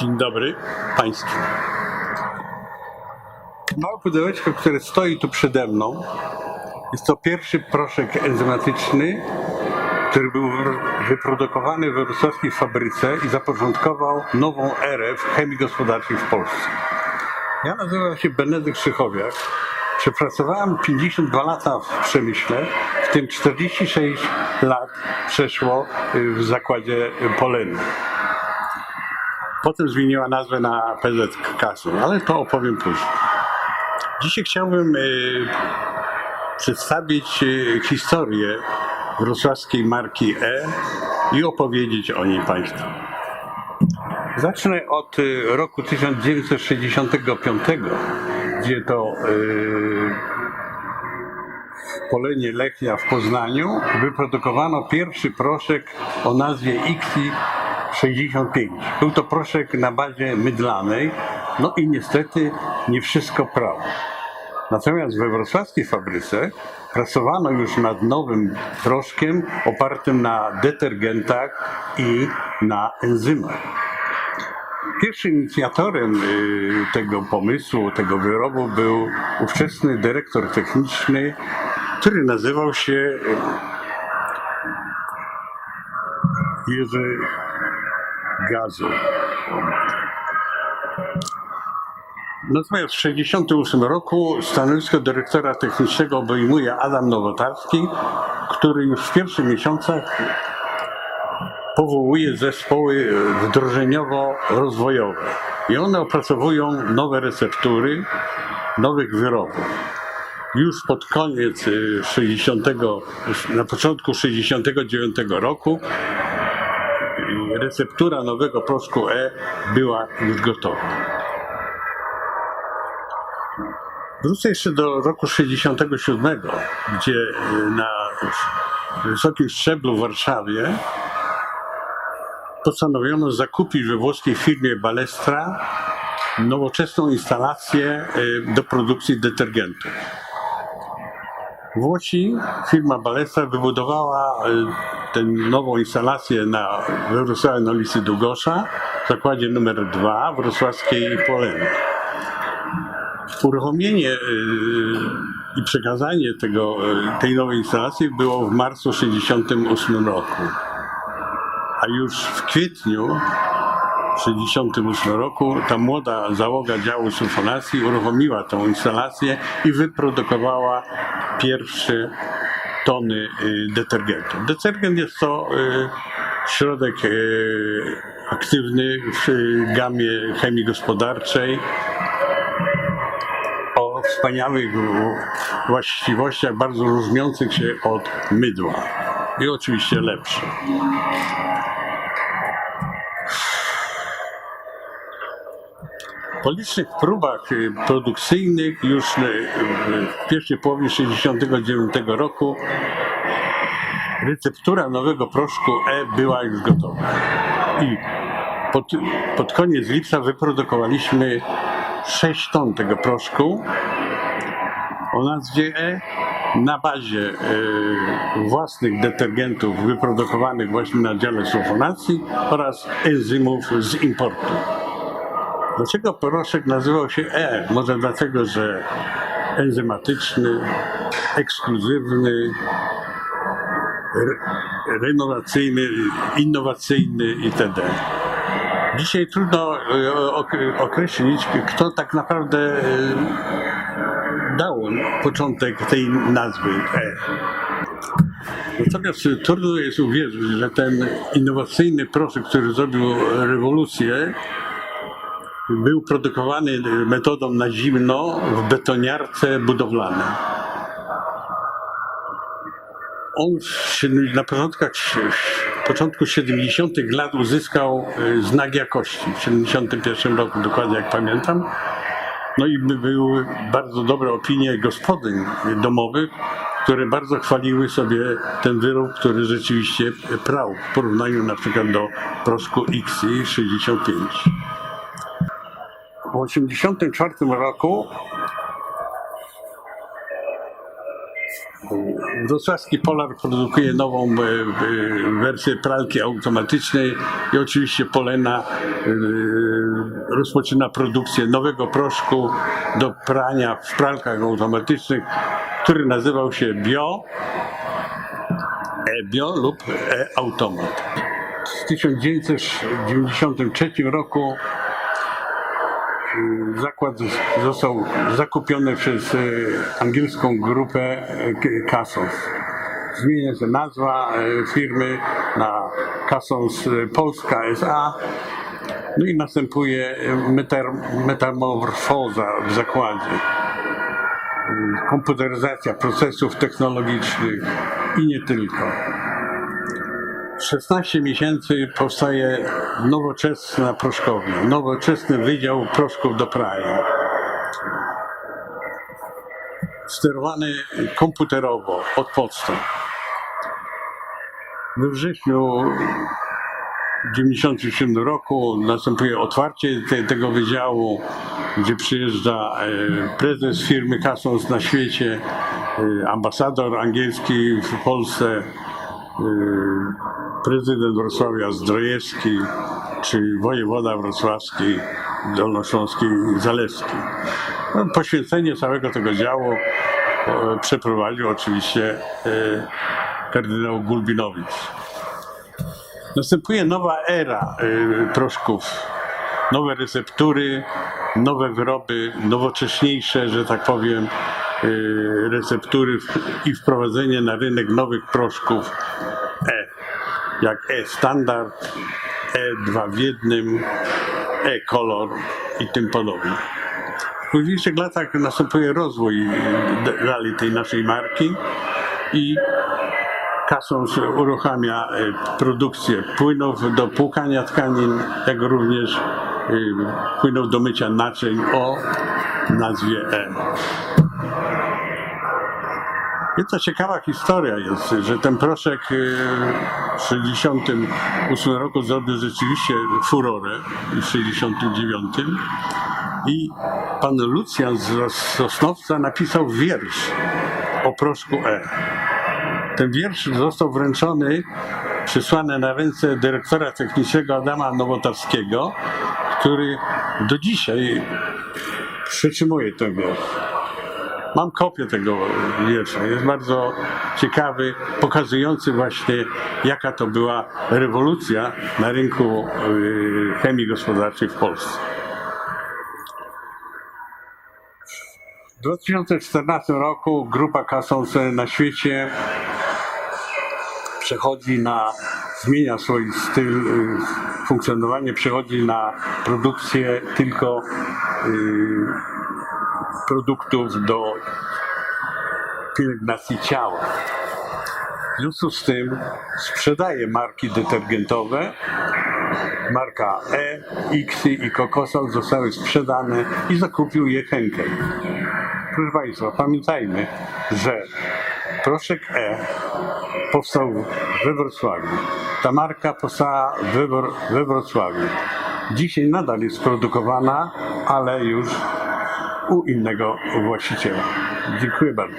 Dzień dobry Państwu. Małe pudełeczko, które stoi tu przede mną, jest to pierwszy proszek enzymatyczny, który był wy- wyprodukowany we wrocławskiej fabryce i zapoczątkował nową erę w chemii gospodarczej w Polsce. Ja nazywam się Benedykt Szychowiak. Przepracowałem 52 lata w przemyśle, w tym 46 lat przeszło y, w zakładzie Poleny. Potem zmieniła nazwę na PZ Kasy, ale to opowiem później. Dzisiaj chciałbym y, przedstawić y, historię wrocławskiej marki E i opowiedzieć o niej Państwu. Zacznę od y, roku 1965, gdzie to w Polenie Lechnia w Poznaniu wyprodukowano pierwszy proszek o nazwie XI 65. Był to proszek na bazie mydlanej, no i niestety nie wszystko prało. Natomiast we wrocławskiej fabryce pracowano już nad nowym proszkiem opartym na detergentach i na enzymach. Pierwszym inicjatorem y, tego pomysłu, tego wyrobu był ówczesny dyrektor techniczny, który nazywał się y, Jerzy Gazu. Natomiast w 1968 roku stanowisko dyrektora technicznego obejmuje Adam Nowotarski, który już w pierwszych miesiącach powołuje zespoły wdrożeniowo-rozwojowe. I one opracowują nowe receptury nowych wyrobów. Już pod koniec y, 60, na początku 69 roku y, receptura nowego proszku E była już gotowa. Wrócę jeszcze do roku 67, gdzie y, na wysokim szczeblu w Warszawie postanowiono zakupić we włoskiej firmie Balestra nowoczesną instalację y, do produkcji detergentów. Włosi, firma Balestra wybudowała y, tę nową instalację na Wrocławiu na ulicy Długosza, w zakładzie numer 2 wrocławskiej Poleny. Uruchomienie y, i przekazanie tego, y, tej nowej instalacji było w marcu 1968 roku. A już w kwietniu 1968 roku ta młoda załoga działu sulfonacji uruchomiła tą instalację i wyprodukowała pierwsze tony y, detergentu. Detergent jest to y, środek y, aktywny w gamie chemii gospodarczej o wspaniałych właściwościach bardzo różniących się od mydła i oczywiście lepszy. Po licznych próbach y, produkcyjnych już y, w pierwszej połowie 1969 roku receptura nowego proszku E była już gotowa. I pod, pod koniec lipca wyprodukowaliśmy 6 ton tego proszku o nazwie E na bazie własnych detergentów wyprodukowanych właśnie na dziale sulfonacji oraz enzymów z importu. Dlaczego proszek nazywał się E? Może dlatego, że enzymatyczny, ekskluzywny, re, renowacyjny, innowacyjny itd. Dzisiaj trudno e, ok- określić, kto tak naprawdę e, dał początek tej nazwy E. Natomiast trudno jest uwierzyć, że ten innowacyjny proszek, który zrobił rewolucję, był produkowany metodą na zimno w betoniarce budowlanej. On na początkach, początku 70. lat uzyskał y, znak jakości. W 71 roku, dokładnie jak pamiętam. No i by- były bardzo dobre opinie gospodyń domowych, które bardzo chwaliły sobie ten wyrób, który rzeczywiście prał w porównaniu na przykład do proszku XI 65. W 1984 roku Wrocławski Polar produkuje nową e, e, wersję pralki automatycznej i oczywiście Polena e, rozpoczyna produkcję nowego proszku do prania w pralkach automatycznych, który nazywał się Bio, e-Bio lub e-Automat. W 1993 roku zakład został zakupiony przez y, angielską grupę y, Casos. Zmienia się nazwa y, firmy na Casos y, Polska SA. No i następuje metamorfoza w zakładzie. Komputeryzacja procesów technologicznych i nie tylko. 16 miesięcy powstaje nowoczesna proszkownia, nowoczesny wydział proszków do prania. Sterowany komputerowo od podstaw. We wrześniu 1997 roku następuje otwarcie te, tego wydziału, gdzie przyjeżdża e, prezes firmy Casos na świecie, e, ambasador angielski w Polsce, e, prezydent Wrocławia Zdrojewski, czy wojewoda wrocławski, dolnośląski Zalewski. No, poświęcenie całego tego działu e, przeprowadził oczywiście e, kardynał Gulbinowicz. Następuje nowa era y, proszków. Nowe receptury, nowe wyroby, nowocześniejsze, że tak powiem, receptury i wprowadzenie na rynek nowych proszków E. Jak E standard, E2 w jednym, E kolor i tym podobnie. W późniejszych latach następuje rozwój dalej tej naszej marki i Kasons uruchamia e, produkcję płynów do płukania tkanin, jak również e, płynów do mycia naczyń o nazwie E. Jedna ciekawa historia jest, że ten proszek e, w 1968 roku zrobił rzeczywiście furorę i w 1969 i pan Lucjan z Sosnowca napisał wiersz o proszku E. Ten wiersz został wręczony, przysłany na ręce dyrektora technicznego Adama Nowotarskiego, który do dzisiaj przetrzymuje ten wiersz. Mam kopię tego wiersza. Jest bardzo ciekawy, pokazujący właśnie, jaka to była rewolucja na rynku y, chemii gospodarczej w Polsce. W 2014 roku grupa Kasons na świecie przechodzi na, zmienia swój styl y, funkcjonowania, przechodzi na produkcję tylko y, produktów do pielęgnacji ciała. W związku z tym sprzedaje marki detergentowe. Marka E, X i Kokosol zostały sprzedane i zakupił je Henkel. Proszę Państwa, pamiętajmy, że proszek E powstał we Wrocławiu. Ta marka powstała we, we Wrocławiu. Dzisiaj nadal jest produkowana, ale już u innego właściciela. Dziękuję bardzo.